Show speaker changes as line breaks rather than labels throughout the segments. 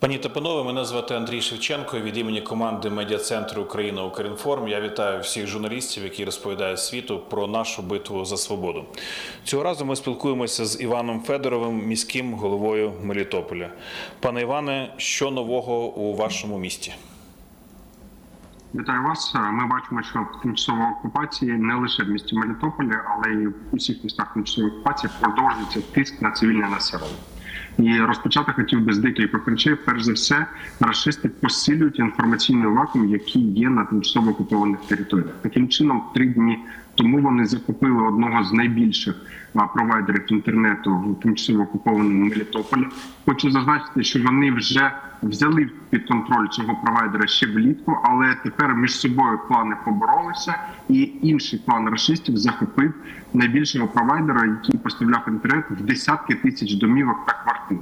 Пані та панове, мене звати Андрій Шевченко. Від імені команди медіа-центру Україна Укрінформ. Я вітаю всіх журналістів, які розповідають світу про нашу битву за свободу. Цього разу ми спілкуємося з Іваном Федоровим, міським головою Мелітополя. Пане Іване, що нового у вашому місті?
Вітаю вас. Ми бачимо, що тимчасова окупації не лише в місті Мелітополі, але й в усіх містах тимчасової окупації продовжується тиск на цивільне населення. І розпочати хотів би з декількох речей. Перш за все, расисти посилюють інформаційний вакуум, який є на тимчасово окупованих територіях. Таким чином, три дні тому вони захопили одного з найбільших провайдерів інтернету в тимчасово окупованому Мелітополі. Хочу зазначити, що вони вже взяли під контроль цього провайдера ще влітку, але тепер між собою клани поборолися, і інший клан рашистів захопив найбільшого провайдера, який поставляв інтернет в десятки тисяч домівок та квартир.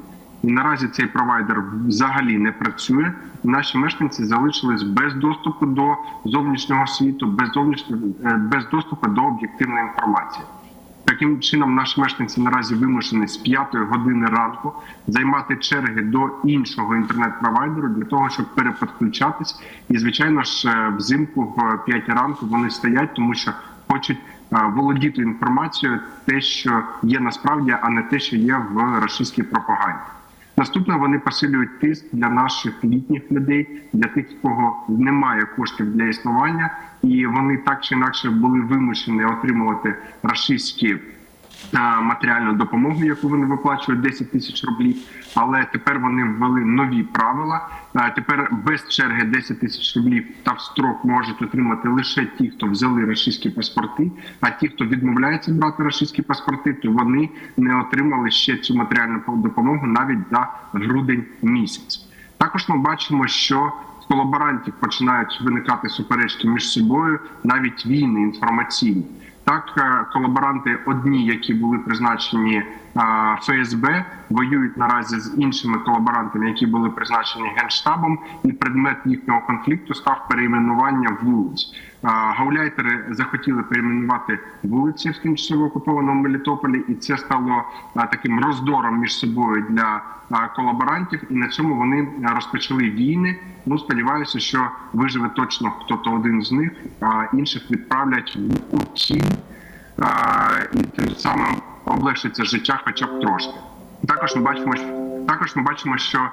І наразі цей провайдер взагалі не працює. Наші мешканці залишились без доступу до зовнішнього світу, без зовнішнього е, без доступу до об'єктивної інформації. Таким чином, наші мешканці наразі вимушені з 5 години ранку займати черги до іншого інтернет-провайдеру для того, щоб переподключатись. І звичайно ж, е, взимку в 5 ранку вони стоять, тому що хочуть е, володіти інформацією, те, що є насправді, а не те, що є в російській пропаганді. Наступне вони посилюють тиск для наших літніх людей, для тих, кого немає коштів для існування, і вони так чи інакше були вимушені отримувати рашистські матеріальну допомогу, яку вони виплачують 10 тисяч рублів. Але тепер вони ввели нові правила. Тепер без черги 10 тисяч рублів та в строк можуть отримати лише ті, хто взяли рашистські паспорти. А ті, хто відмовляється брати рашистські паспорти, то вони не отримали ще цю матеріальну допомогу навіть за грудень місяць. Також ми бачимо, що колаборантів починають виникати суперечки між собою, навіть війни інформаційні. Так, е, колаборанти, одні, які були призначені е, ФСБ, воюють наразі з іншими колаборантами, які були призначені генштабом, і предмет їхнього конфлікту став перейменування вулиць. Е, Гауляйтери захотіли перейменувати вулиці в тимчасово окупованому Мелітополі, і це стало таким роздором між собою для колаборантів. І на цьому вони розпочали війни. Ну сподіваюся, що виживе точно хто-то один з них, а інших відправлять в утіль, і тим самим облегшиться життя, хоча б трошки. Також ми бачимо, також ми бачимо, що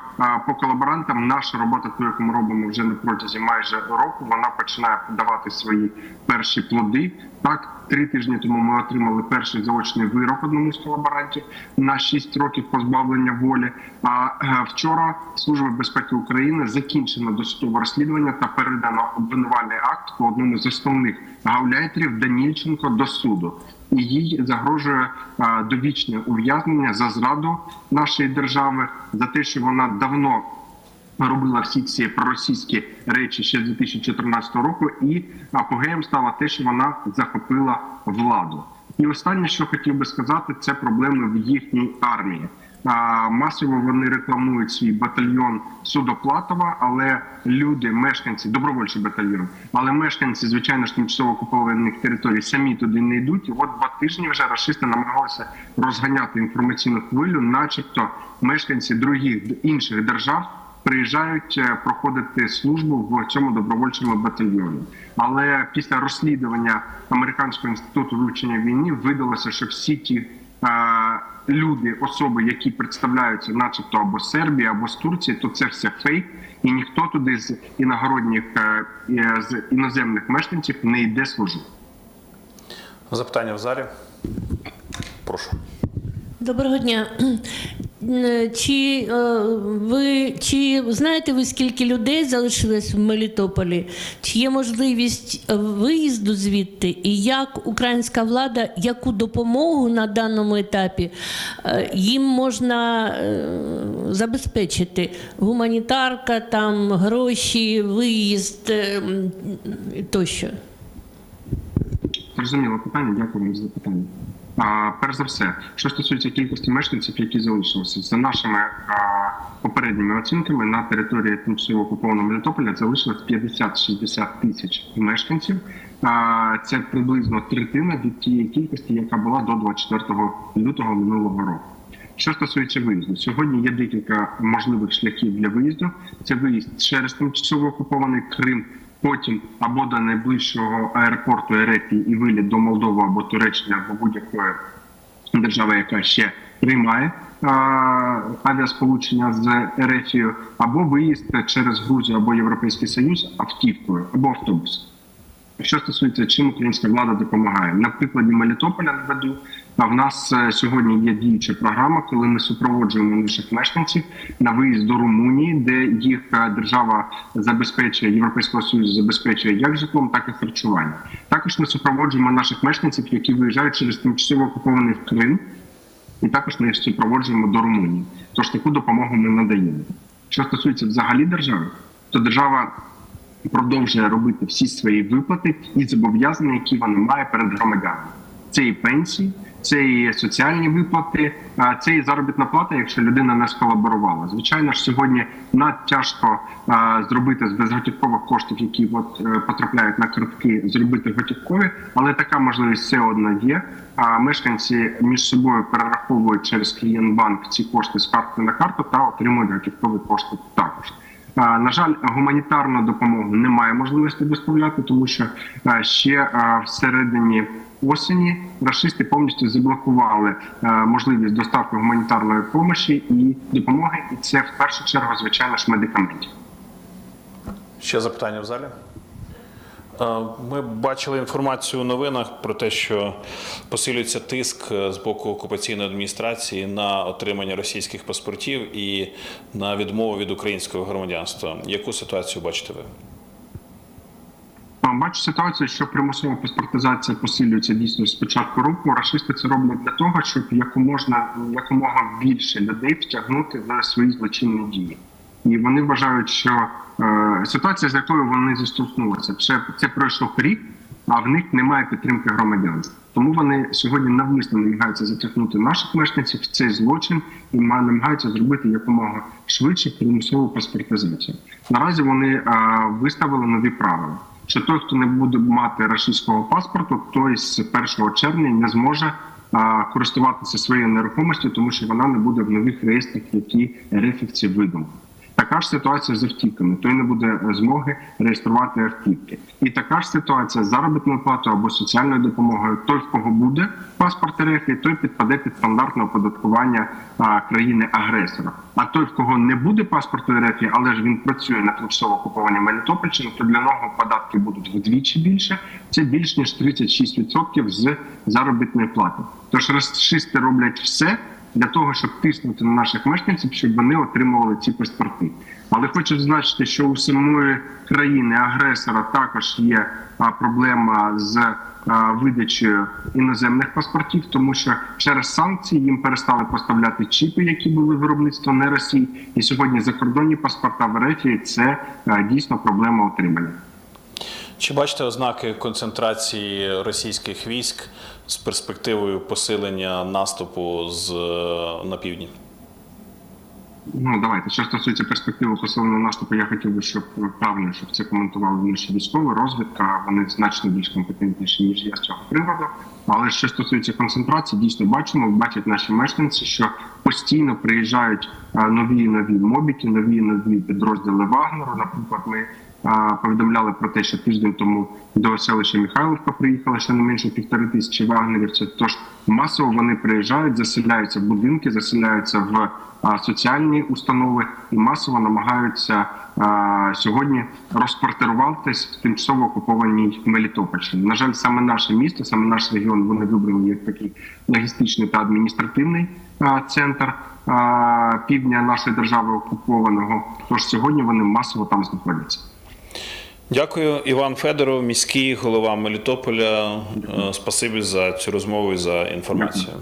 по колаборантам наша робота, ту, яку ми робимо вже на протязі майже року, вона починає подавати свої перші плоди. Так, три тижні тому ми отримали перший заочний вирок одному з колаборантів на 6 років позбавлення волі. А е, вчора Служба безпеки України закінчено досудове розслідування та передано обвинувальний акт по одному з основних гауляйтерів Данільченко до суду і їй загрожує е, довічне ув'язнення за зраду нашої держави за те, що вона давно робила всі ці проросійські речі ще з 2014 року, і апогеєм стало те, що вона захопила владу. І останнє, що хотів би сказати, це проблеми в їхній армії. Масово вони рекламують свій батальйон Судоплатова, але люди, мешканці, добровольчий батальйон, але мешканці, звичайно ж, тимчасово окупованих територій самі туди не йдуть. І от два тижні вже рашисти намагалися розганяти інформаційну хвилю, начебто мешканці других інших держав приїжджають е, проходити службу в цьому добровольчому батальйоні. Але після розслідування американського інституту вивчення війни видалося, що всі ті е, люди, особи, які представляються, начебто або з Сербії, або з Турції, то це все фейк, і ніхто туди з іногородніх е, з іноземних мешканців не йде служити.
Запитання в залі. Прошу.
Доброго дня. Чи е, ви чи знаєте ви скільки людей залишилось в Мелітополі? Чи є можливість е, виїзду звідти? І як українська влада, яку допомогу на даному етапі е, їм можна забезпечити? Гуманітарка, там гроші, виїзд тощо?
Зрозуміло питання. Дякую за запитання. А, перш за все, що стосується кількості мешканців, які залишилися, за нашими а, попередніми оцінками на території тимчасово окупованого Мелітополя залишилось 50-60 тисяч мешканців. А, це приблизно третина від тієї кількості, яка була до 24 лютого минулого року. Що стосується виїзду, сьогодні є декілька можливих шляхів для виїзду. Це виїзд через тимчасово окупований Крим, потім або до найближчого аеропорту Ерефії і виліт до Молдови або Туреччини або будь-якої держави, яка ще приймає авіасполучення з Ерефією, або виїзд через Грузію або Європейський Союз автівкою або автобусом. Що стосується, чим українська влада допомагає, на прикладі Мелітополя наведу. А в нас е, сьогодні є діюча програма, коли ми супроводжуємо наших мешканців на виїзд до Румунії, де їх е, держава забезпечує Європейського союзу, забезпечує як житлом, так і харчуванням. Також ми супроводжуємо наших мешканців, які виїжджають через тимчасово окупований Крим, і також ми їх супроводжуємо до Румунії. Тож таку допомогу ми надаємо. Що стосується взагалі держави, то держава продовжує робити всі свої виплати і зобов'язання, які вона має перед громадянами. Це і пенсії, це і соціальні виплати, це і заробітна плата, якщо людина не сколаборувала. Звичайно ж, сьогодні надтяжко зробити з безготівкових коштів, які от е, потрапляють на картки, зробити готівкові, але така можливість все одно є. А мешканці між собою перераховують через клієнтбанк ці кошти з карти на карту та отримують готівкові кошти також. На жаль, гуманітарну допомогу немає можливості доставляти, тому що ще всередині осені расисти повністю заблокували можливість доставки гуманітарної допомоги і допомоги, і це в першу чергу, звичайно ж, медикаментів.
Ще запитання в залі? Е, Ми бачили інформацію у новинах про те, що посилюється тиск е, з боку окупаційної адміністрації на отримання російських паспортів і на відмову від українського громадянства. Яку ситуацію бачите ви?
Бачу ситуацію, що примусова паспортизація посилюється дійсно з початку року. Рашисти це роблять для того, щоб якомога більше людей втягнути в свої злочинні дії. І вони вважають, що е, ситуація, з якою вони зіштовхнулися, це, це пройшов рік, а в них немає підтримки громадян. Тому вони сьогодні навмисно намагаються затягнути наших мешканців в цей злочин і намагаються зробити якомога швидше примусову паспортизацію. Наразі вони е, виставили нові правила. Що той, хто не буде мати російського паспорту, той з 1 червня не зможе а, користуватися своєю нерухомістю, тому що вона не буде в нових реєстрах, які рефівці видумали. Така ж ситуація з автівками. Той не буде змоги реєструвати автівки. І така ж ситуація з заробітною платою або соціальною допомогою. Той, в кого буде паспорт РФ, і той підпаде під стандартне оподаткування країни-агресора. А той, в кого не буде паспорту РФ, але ж він працює на тимчасово окупованій Мелітопольщині, то для нього податки будуть вдвічі більше. Це більш ніж 36% з заробітної плати. Тож расисти роблять все для того, щоб тиснути на наших мешканців, щоб вони отримували ці паспорти. Але хочу зазначити, що у самої країни агресора також є проблема з видачею іноземних паспортів, тому що через санкції їм перестали поставляти чіпи, які були виробництво не Росії. І сьогодні закордонні паспорта в РФ – це дійсно проблема отримання.
Чи бачите ознаки концентрації російських військ з перспективою посилення наступу з е, на півдні?
Ну давайте що стосується перспективи посиленого наступу, я хотів би, щоб правильно, щоб це коментували наші військові розвідка. Вони значно більш компетентніші ніж я з цього приводу. Але що стосується концентрації, дійсно бачимо, бачать наші мешканці, що постійно приїжджають е, нові нові мобіки, нові нові підрозділи Вагнеру. Наприклад, ми повідомляли про те, що тиждень тому до селища Михайловка приїхало ще не менше півтори тисячі вагнерівців. Тож масово вони приїжджають, заселяються в будинки, заселяються в соціальні установи і масово намагаються сьогодні розквартируватись в тимчасово окупованій Мелітопольщині. На жаль, саме наше місто, саме наш регіон, вони вибрали як такий логістичний та адміністративний центр півдня нашої держави окупованого. Тож сьогодні вони масово там знаходяться.
Дякую, Іван Федоров, міський голова Мелітополя. Е, Спасибі за цю розмову і за інформацію.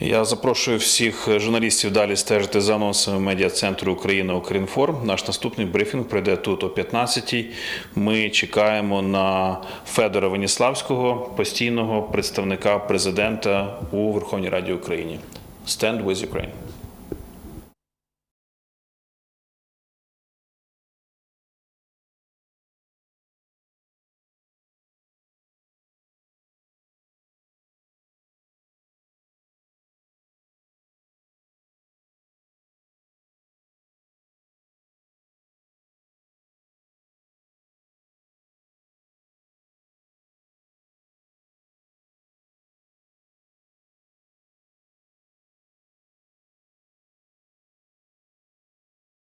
Я запрошую всіх журналістів далі стежити за анонсами медіа-центру Україна Укрінформ. Наш наступний брифінг пройде тут о 15-й. Ми чекаємо на Федора Веніславського, постійного представника президента у Верховній Раді України. Stand with Ukraine.